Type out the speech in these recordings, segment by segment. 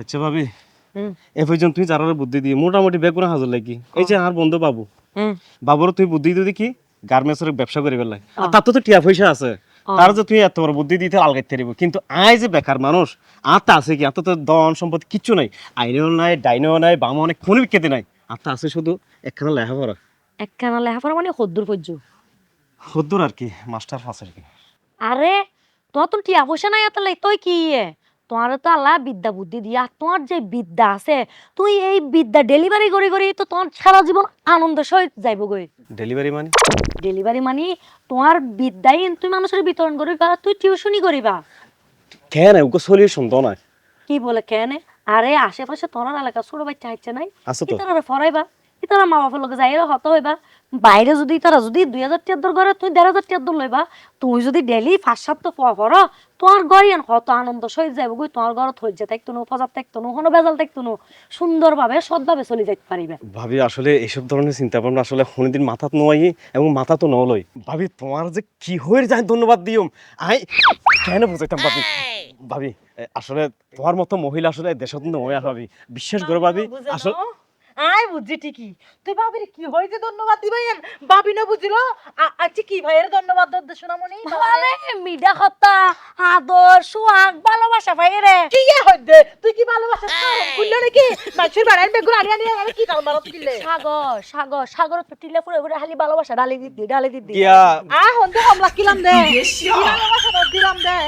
আচ্ছা ভাবি এ পর্যন্ত তুই যারা বুদ্ধি দিয়ে মোটামুটি বেগুনা হাজার লাগি। এই যে আর বন্ধু বাবু বাবুর তুই বুদ্ধি দিদি কি গার্মেন্টসের ব্যবসা করি পেলাই আর তার তো তো টিয়া পয়সা আছে। তার যে তুই এত বড় বুদ্ধি দিতে আলগাইতে পারিব। কিন্তু আয় যে বেকার মানুষ তা আছে কি? আর তো ধন সম্পদ কিচ্ছু নাই। আইনেও নাই ডাইনেও নাই বামও নাই কোনো বিখ্যাতি নাই। তা আছে শুধু একখানা লেখাপড়া। একখানা লেখাপড়া মানে সদ্দুর পর্য হদ্দুর আর কি মাস্টার ফাস আর কি। আরে তোমার তো টিয়া পয়সা নাই এত তুই কি তোমার তো আল্লাহ বিদ্যা বুদ্ধি দিয়া তোমার যে বিদ্যা আছে তুই এই বিদ্যা ডেলিভারি করি করি তো তোমার সারা জীবন আনন্দ সহিত যাইব গই ডেলিভারি মানে? ডেলিভারি মানে তোমার বিদ্যাই তুমি মানুষের বিতরণ করিবা তুই টিউশনই করিবা। কেন? ওকে চলিয়ে শুনতো না কি বলে কেন? আরে আশেপাশে তোমার এলাকা ছোট বাচ্চা হাইছে নাই? আছে তো। ইতারা ফরাইবা ইতারা মা বাপের লগে যাই হত হইবা বাইরে যদি তারা যদি দুই হাজার টিয়ার দর করে তুই দেড় হাজার টিয়ার দর লইবা তুই যদি ডেলি সাত তো পাওয়া পড়ো তোমার ঘরে আন কত আনন্দ সহিত যাইব গই তোমার ঘর ধৈর্য থাকতো নো ফজাব থাকতো নো কোনো বেজাল থাকতো নো সুন্দরভাবে সৎভাবে চলে যাইতে পারিবে। ভাবি আসলে এইসব ধরনের চিন্তা ভাবনা আসলে কোনোদিন মাথাত নোয়াই এবং মাথা তো নলই। ভাবি তোমার যে কি হয়ে যায় ধন্যবাদ দিও। আই কেন বুঝাইতাম ভাবি? ভাবি আসলে তোমার মতো মহিলা আসলে দেশত নয় ভাবি। বিশ্বাস করো ভাবি আসলে আই বুঝছি ঠিকই। তুই ভাবির কি হয়েছে ধন্যবাদ দিবাই ভাবি না বুঝিল? আ- আচ্ছা কি ভাইয়ের ধন্যবাদ দদ্দ সোনামণি? আরে মিডা হত্তা আদর সুহাগ ভালোবাসা ভাই কি হইছে? তুই কি ভালোবাসা খুললো নাকি? মাছের বাড়াই বেগুন আনি আনি আমি কি কাল মারত কিলে? সাগর সাগর সাগর তো টিলে ফুরে ফুরে খালি ভালোবাসা ডালি দিদি ডালি দিদি আ হন্দে কমলা কিলাম দে। কি ভালোবাসা দিলাম দে।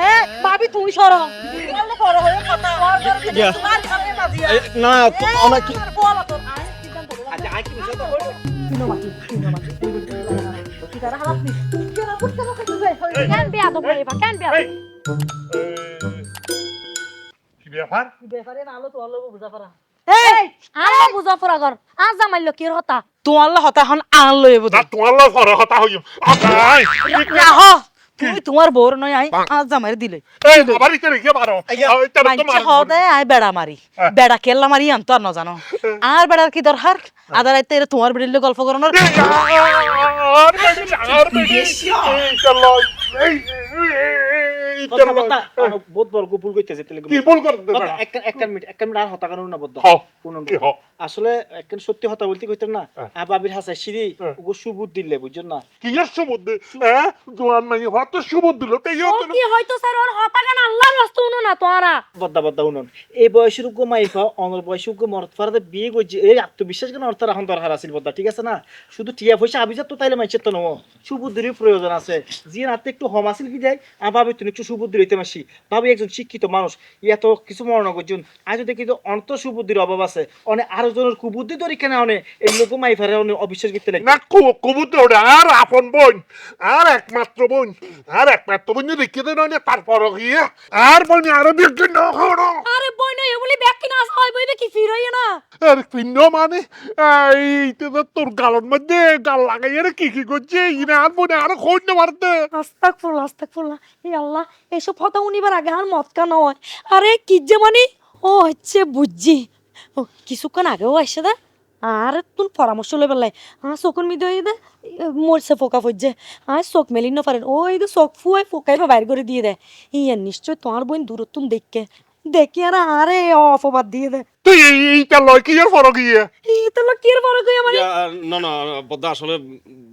এ ভাবি তুই সর। বললে বড় হয়ে কথা? আর কি তোমার এ, না অনেক আচ্ছা আই কি বিষয় তো বলো কিনো মাটি কিনো মাটি কি তারা হালাত নি কেন বুঝতে না কইতে কেন বিয়া তো ভাই কেন বিয়া তো? কি ব্যাপার? ব্যাপারে না আলো তো আলো বুঝা পারা এই আরে বুঝা পড়া কর আজ জামাইলো কি হতা তোমার হতা এখন আন লয়ে বুঝা না তোমার হতা হইম তুমি তোমার বউর নয় আই আজ জামাই দিলে হদে আই বেড়া মারি হ্যাঁ। বেড়া কেল্লা মারি আনতো আর নজানো জানো আর বেড়ার কি দরকার আদার আইতে এরা তোমার বেড়িলে গল্প করানোর আর বেড়ি আর বেটি বহুত বড় ভুল করতেছে কি বল করতে একটা একটা মিনিট একটা মিনিট আর হতা কারণ না বদ্ধ। হও। শুনুন কি হও? আসলে একটা সত্যি কথা বলতে কইতেন না। আ বাবির হাসাই সিঁড়ি। ওগো সুবুদ দিলে বুঝছেন না? কি এর সমুদ্রে হ্যাঁ? জোয়ান মাই হত সুবুদ দিল তাই ও কি হয়তো স্যার? ওর হতা গান আল্লাহর রাস্তা উনো না তোরা বদ্দা বদ্দা শুনুন। এই বয়সের উগ্র মাইফা অনর বয়সের উগ্র মরত ফারাতে বিয়ে করছে এই আত্মবিশ্বাস কেন অর্থ রাখন দরকার আছিল বদ্দা ঠিক আছে না? শুধু টিয়া পয়সা আবিজাত তো তাইলে মাইছে তো নমো। সুবুদ্ধিরই প্রয়োজন আছে। জিয়ে নাতে একটু হম আছিল কি যায় ভাবি তুমি একটু সুবুদ্ধি হইতে মাসি ভাবি একজন শিক্ষিত মানুষ। এত কিছু মরণ করছেন আজ দেখি তো অন্ত সুবুদ্ধির অভাব আছে। অনে আরও জনের কুবুদ্ধি ধরি কেনা অনে এই লোক মাইফারে অনে অবিশ্বাস করতে লাগে না কুবুদ্ধি ওটা আর আপন বোন আর একমাত্র বোন আর একমাত্র বোন রেখে দেন অনে তারপর গিয়ে আর বোন আরও বিজ্ঞান আরে বই নই বলি ব্যাকি না হয় বইবে কি ফির হইয়া না আর পিণ্ড মানে? এইটা তো তোর গালর মধ্যে গাল লাগাই রে কি কি করছে ইনে আর বোন আর খোঁজ না মারতে। আস্তাক ফুল আস্তাগফিরুল্লাহ আস্তাগফিরুল্লাহ। এই আল্লাহ, এসব হতা উনিবার আগে আর মত কান হয় আরে কি যে মানে? ও হচ্ছে বুঝছি। ও, কিছুক্ষণ আগেও আসছে দা। আর তুন পরামর্শ লই। পেলাই আর চকুর মিদে হয়ে দে মরছে ফোকা ফজছে আর চোখ মেলি না পারেন। ওই তো চোখ ফুয়ে ফোকাই বাইর করে দিয়ে দেয় ইয়া, নিশ্চয় তোমার বোন দূরত্বম দেখকে। দেখি আর আরে অপবাদ দিয়ে দে। তুই এই- এইটা লয় কি এর ফরক ইয়ে? এই তো লোক কি বড় কই আমার ইয়া, না না বদ্দা আসলে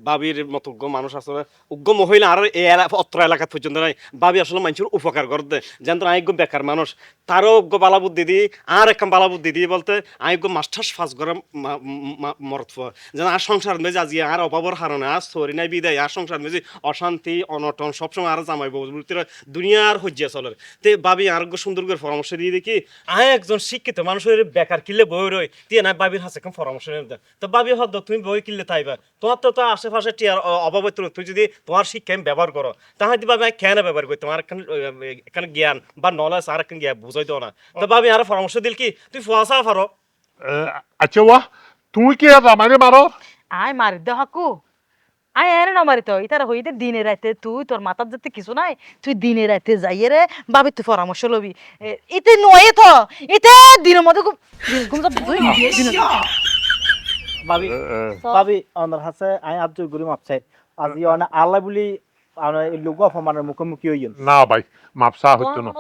বাবির মতো উগ্র মানুষ আসলে। উগ্র মহিলা আর এই অত্র এলাকা পর্যন্ত নাই। বাবি আসলে মানুষের উপকার করতে। যেন তো আইগ্য বেকার মানুষ। তারও উগ্র বালা বুদ্ধি দি আর একটা বালা বুদ্ধি দিয়ে বলতে আইগ্য মাস্টার্স ফাঁস করে মরত যেন আর সংসার মেজে আজি আর অভাবর হারণে আর সরি নাই বিদায় আর সংসার মেজে অশান্তি অনটন সবসময় আর জামাই বলতে দুনিয়ার হজ্জিয়া চলে। তে বাবি আরোগ্য সুন্দর করে পরামর্শ দিয়ে দেখি আয় একজন শিক্ষিত মানুষের বেকার কিনলে বই রই দিয়ে না বাবির হাসে কেমন পরামর্শ দেন তো বাবি হদ তুমি বই কিনলে তাইবা তোমার তো তো আশেপাশে টিয়ার অভাব তুই যদি তোমার শিক্ষা আমি ব্যবহার করো তাহলে দিবা আমি কেন ব্যবহার করি তোমার এখানে এখানে জ্ঞান বা নলেজ আর একখান জ্ঞান বুঝাই দাও না। তো বাবি আর পরামর্শ দিল কি তুই ফোয়াশা পারো। আচ্ছা ওয়া তুই কি আর আমারে মারো? আয় মারি দে হাকু আয় এর না মারি তো ইতারা হইতে দিনে রাতে তুই তোর মাথার যাতে কিছু নাই তুই দিনে রাতে যাইয়ে রে ভাবি তুই পরামর্শ লবি। এ- ইতে নয় তো ইতে দিনের মধ্যে ঘুম ভাবি ভাবি অনর হাসে আই আজ গুরি মাপছাই আজি অনে আল্লাহ বলি লোক অপমানের মুখোমুখি হইন না ভাই মাপসা হইতো না।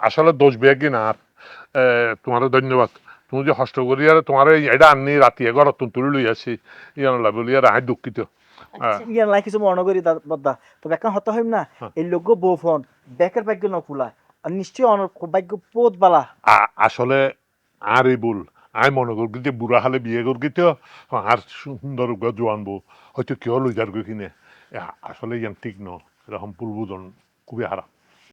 আসলে দোষ বেগি না তোমার ধন্যবাদ। তুমি যে হস্ত করি আর তোমার এটা আননি রাতি এগারো তুমি তুলি লই আসি। ইয়ান বলি আর আই দুঃখিত হ্যাঁ। ইয়ান লাই কিছু মনে করি বদ্দা। তবে এখন হতে হইম না হ্যাঁ। এই লোক বউ ফোন বেকের ভাগ্য নকুলা আর নিশ্চয় অনর ভাগ্য পোত বালা। আ- আসলে আর এই ভুল আই মনে করি যে বুড়া হালে বিয়ে করি তো আর সুন্দর জোয়ান বউ হয়তো কেউ লই যার কিনে। এ, আসলে ইয়ান ঠিক ন এরকম বুঝন খুবই হারাম।